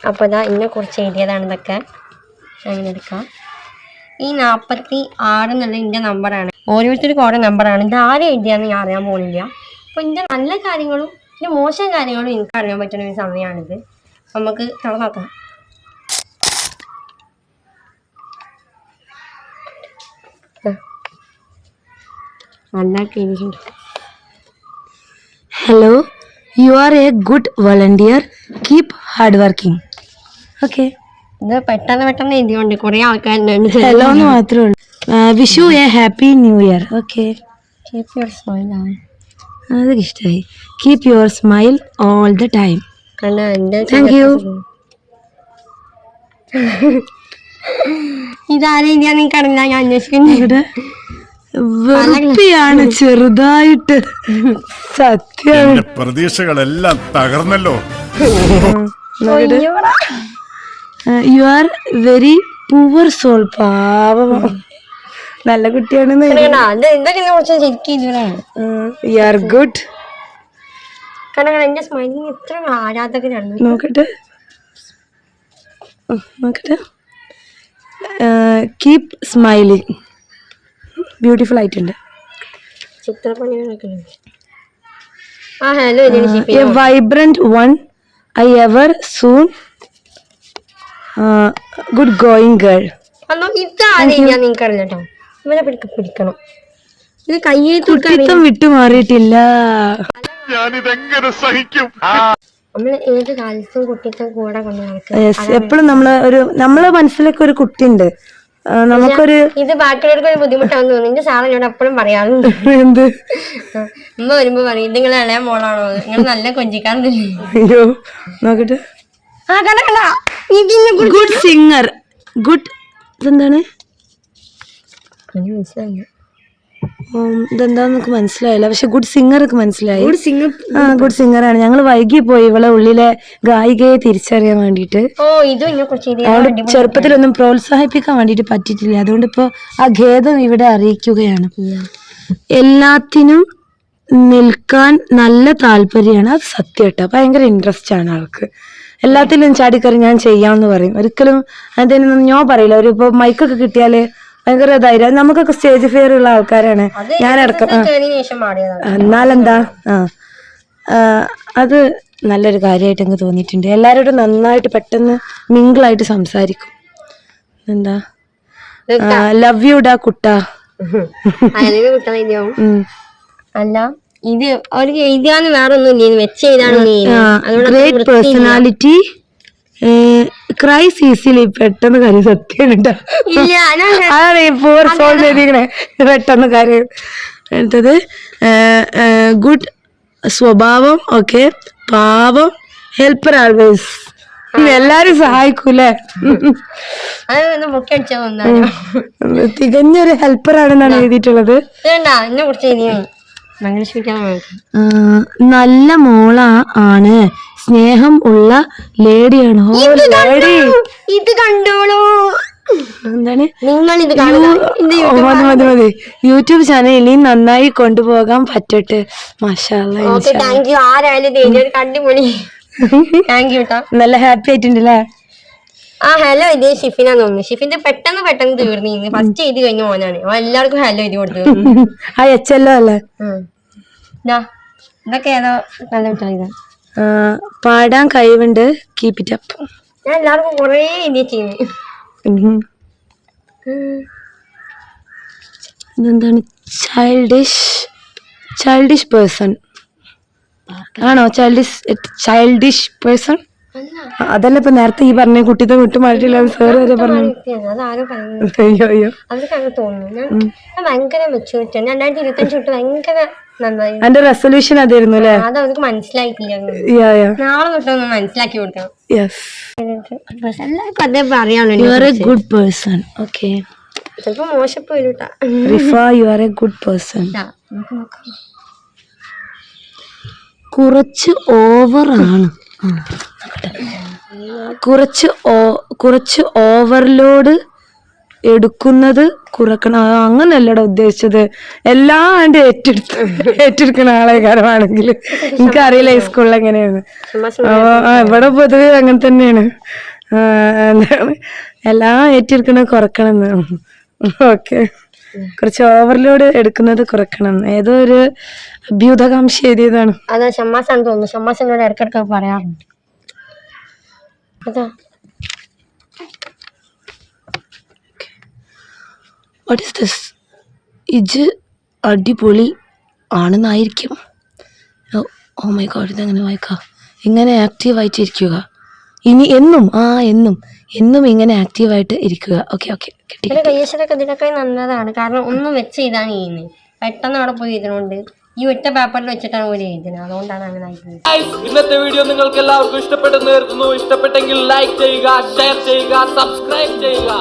അപ്പോൾ ഇതാ കുറിച്ച് എഴുതിയതാണ് ഇതൊക്കെ. അങ്ങനെ എടുക്കാം. ഈ നാൽപ്പത്തി ആറ് എന്നുള്ളത് എന്റെ നമ്പറാണ് ഓരോരുത്തർക്കും ഓരോ നമ്പറാണ് ഇത് ആരും എഴുതിയാന്ന് ഞാൻ അറിയാൻ പോകുന്നില്ല അപ്പോൾ ഇതിന്റെ നല്ല കാര്യങ്ങളും ഇതിന്റെ മോശം കാര്യങ്ങളും എനിക്ക് അറിയാൻ പറ്റുന്ന ഒരു സമയമാണിത് നമുക്ക് തുറന്നാക്കാം Hello, you are a good volunteer. Keep hard working. Okay. ഇത് പെട്ടെന്ന് പെട്ടെന്ന് എഴുതിയോണ്ട് കുറേ ആൾക്കാരുണ്ട്. ഹലോ എന്ന് മാത്രമേ ഉള്ളൂ. Vishu a happy new year okay. Keep your smile on. അതൊക്കെ ഇഷ്ടമായി keep your smile all the time thank you. ഇതാരെ ഞാൻ നിങ്ങൾക്ക് അറിയില്ല ഞാൻ അന്വേഷിക്കുന്നു ഇവിടെ വെറുപ്പിയാണ് ചെറുതായിട്ട്. സത്യം. പ്രതീക്ഷകളെല്ലാം തകർന്നല്ലോ. You are very poor soul പാവം. നല്ല കുട്ടിയാണെന്ന് യു ആർ ഗുഡ് സ്മൈലിങ് നോക്കട്ടെ. നോക്കട്ടെ. കീപ് സ്മൈലിംഗ് ബ്യൂട്ടിഫുൾ ആയിട്ടുണ്ട് a vibrant one I ever soon good going girl അല്ലോ ഇതാരെ ഞാൻ നിങ്ങൾക്ക് അറിയില്ല കേട്ടോ ഇവരെ പിടിക്ക പിടിക്കണം. ഇത് കയ്യെ തൂക്കാൻ കുട്ടിത്തം വിട്ടുമാറിയിട്ടില്ല ഞാനിതെങ്ങനെ സഹിക്കും? നമ്മൾ ഏത് കാലത്തും കുട്ടിത്തെ കൂടെ കൊണ്ട് നടക്കുക യെസ് എപ്പോഴും നമ്മൾ ഒരു നമ്മളെ മനസ്സിലൊക്കെ ഒരു കുട്ടിയുണ്ട്. നമുക്കൊരു ഇത് ബാക്കിയുള്ളവർക്ക് ഒരു ബുദ്ധിമുട്ടാന്ന് തോന്നുന്നു. എന്റെ സാറ് എന്നോട് എപ്പോഴും പറയാറുണ്ട്. എന്ത്? ആ, ഉമ്മ വരുമ്പോ പറയും ഇത് നിങ്ങൾ ഇളയ മോളാണോ? നിങ്ങൾ നല്ല കൊഞ്ചിക്കാറുണ്ടല്ലേ അയ്യോ നോക്കട്ടെ. ആ കണ്ട കണ്ട. ഗുഡ് സിംഗർ ഗുഡ് ഇതെന്താണ്? മനസ്സിലായി ഇതെന്താന്ന് നമുക്ക് മനസ്സിലായില്ല. പക്ഷെ ഗുഡ് സിംഗർ ഒക്കെ മനസ്സിലായി. ഗുഡ് സിംഗർ ആ ഗുഡ് സിംഗർ ആണ്. ഞങ്ങൾ വൈകി പോയി ഇവളെ ഉള്ളിലെ ഗായികയെ തിരിച്ചറിയാൻ വേണ്ടിട്ട് അവൾ ചെറുപ്പത്തിലൊന്നും പ്രോത്സാഹിപ്പിക്കാൻ വേണ്ടിട്ട് പറ്റിയിട്ടില്ല. അതുകൊണ്ട് ഇപ്പോ ആ ഖേദം ഇവിടെ അറിയിക്കുകയാണ്. എല്ലാത്തിനും നിൽക്കാൻ നല്ല താല്പര്യമാണ്. അത് സത്യം കേട്ടോ ഭയങ്കര ഇൻട്രസ്റ്റ് ആണ് ആൾക്ക്. എല്ലാത്തിലും ചാടിക്കറി ഞാൻ ചെയ്യാമെന്ന് പറയും. ഒരിക്കലും അതിനൊന്നും ഞാൻ പറയില്ല. ഒരു ഇപ്പൊ മൈക്കൊക്കെ കിട്ടിയാൽ ഭയങ്കര ധൈര്യം. നമുക്കൊക്കെ സ്റ്റേജ് ഫിയർ ഉള്ള ആൾക്കാരാണ്. ഞാൻ അടക്കം എന്നാലെന്താ? ആ. അത് നല്ലൊരു കാര്യമായിട്ട് എനിക്ക് തോന്നിയിട്ടുണ്ട്. എല്ലാവരോടും നന്നായിട്ട് പെട്ടെന്ന് മിങ്കിളായിട്ട് സംസാരിക്കും. എന്താ? ലവ് യു ഡാ കുട്ട. അല്ല. ഇത് അവർക്ക് എഴുതിയാന്ന് വേറെ ഒന്നും ആ, ഗ്രേറ്റ് പേഴ്സണാലിറ്റി ക്രൈസ് ഈസിലി പെട്ടെന്ന് കാര്യം സത്യം ഇല്ല ഞാൻ അതാണ് സോൾ എഴുതിക്കണേ പെട്ടെന്ന് കാര്യം. അടുത്തത് ഗുഡ് സ്വഭാവം ഓക്കെ പാവം ഹെൽപ്പർ ആൾവേസ് എല്ലാരും സഹായിക്കൂലേ തികഞ്ഞൊരു ഹെൽപ്പർ ആണെന്നാണ് എഴുതിയിട്ടുള്ളത്. നല്ല മോള ആണ്. സ്നേഹം ഉള്ള ലേഡിയാണ്. Oh lady. ഇത് കണ്ടോളൂ. എന്താണ്? നിങ്ങൾ ഇത് മതി മതി മതി. യൂട്യൂബ് ചാനൽ ഇനി നന്നായി കൊണ്ടുപോകാൻ പറ്റട്ടെ. മാഷാല്ല ആരായാലും കണ്ടുപൊളി നല്ല ഹാപ്പി ആയിട്ടുണ്ടല്ലേ ആ ഹലോ ഇത് ഷിഫിനാ തോന്നുന്നു. ഷിഫിന്റെ പെട്ടെന്ന് പെട്ടെന്ന് തീർന്നിരുന്നു ഫസ്റ്റ് എഴുതി കഴിഞ്ഞ മോനാണ്. അവൻ എല്ലാവർക്കും ഹലോ എഴുതി കൊടുത്തു ആ എച്ച് എല്ലോ അല്ലേ? ഇതൊക്കെ ഏതോ നല്ല കുട്ടികൾ പാടാൻ കഴിവുണ്ട്. കീപ് ഇറ്റ് അപ്പ് ഞാൻ എല്ലാവർക്കും കുറേ എഴുതി ചെയ്യുന്നു ഇതെന്താണ്? ചൈൽഡിഷ് ചൈൽഡിഷ് പേഴ്സൺ ആണോ? ചൈൽഡിഷ് ചൈൽഡിഷ് പേഴ്സൺ അതല്ല ഇപ്പൊ നേരത്തെ ഈ പറഞ്ഞ കുട്ടിത്തെ വിട്ടു മാറ്റില്ല സാറ് വരെ പറഞ്ഞു. അത് ആരും പറയുന്നത് അയ്യോ അയ്യോ. ഭയങ്കര മെച്ചൂരിറ്റി തൊട്ട് ഭയങ്കര എന്റെ റെസൊല്യൂഷൻ അതായിരുന്നു അല്ലേ? അത് അവർക്ക് മനസ്സിലായിട്ടില്ല നാളെ തൊട്ടൊന്ന് മനസ്സിലാക്കി കൊടുക്കണം. യെസ് പക്ഷെ എല്ലാവർക്കും അതേ പറയാനുള്ളൂ you are a good person okay ചിലപ്പോ Rifa you are a good person ദാ, നമുക്ക് നോക്കാം. കുറച്ച് ഓവറാണ് ആണ്. കുറച്ച് ഓ- കുറച്ച് ഓവർലോഡ് എടുക്കുന്നത് കുറക്കണം അങ്ങനല്ലട ഉദ്ദേശിച്ചത്. എല്ലാം ആണ്ട് ഏറ്റെടുത്ത് ഏറ്റെടുക്കുന്ന ആളെ കാരമാണെങ്കിൽ എനിക്കറിയില്ല ഈ സ്കൂളിൽ എങ്ങനെയാണ്. ഇവിടെ പൊതുവെ അങ്ങനെ തന്നെയാണ്. എന്താണ്? എല്ലാം ഏറ്റെടുക്കുന്നത് കുറക്കണം ഓക്കെ. കുറച്ച് ഓവർലോഡ് എടുക്കുന്നത് കുറക്കണം. ഏതോ ഒരു അഭ്യുതകാംക്ഷ എഴുതിയതാണ്. അതെ ഷമ്മാസാണ് തോന്നുന്നു. ഷമ്മാസ് എന്നോട് ഇടയ്ക്കിടയ്ക്ക് പറയാറുണ്ട്. അതാ. വാട്ട് ഇസ് ദിസ് ഇജ് അടിപൊളി ആണെന്നായിരിക്കും. ഓ മൈ ഗോഡ് ഇതെങ്ങനെ വായിക്കാം. ഇങ്ങനെ ആക്റ്റീവായിട്ടിരിക്കുക ഇനി എന്നും ആ എന്നും എന്നും ഇങ്ങനെ ആക്റ്റീവായിട്ട് ഇരിക്കുക. ഓക്കെ ഓക്കെ കയ്യക്ഷരൊക്കെ ഇതിനൊക്കെ നല്ലതാണ്. കാരണം ഒന്നും വെച്ച് ഇതാണ് ചെയ്യുന്നത് പെട്ടെന്ന് അവിടെ പോയി എഴുതുന്നുണ്ട് ഈ ഒറ്റ പേപ്പറിൽ വെച്ചിട്ടാണ് ഒരു എഴുതുന്നത്. അതുകൊണ്ടാണ് അങ്ങനെ ഇന്നത്തെ വീഡിയോ നിങ്ങൾക്ക് എല്ലാവർക്കും ഇഷ്ടപ്പെട്ടെന്ന് കരുതുന്നു. ഇഷ്ടപ്പെട്ടെങ്കിൽ ലൈക്ക് ചെയ്യുക ഷെയർ ചെയ്യുക സബ്സ്ക്രൈബ് ചെയ്യുക.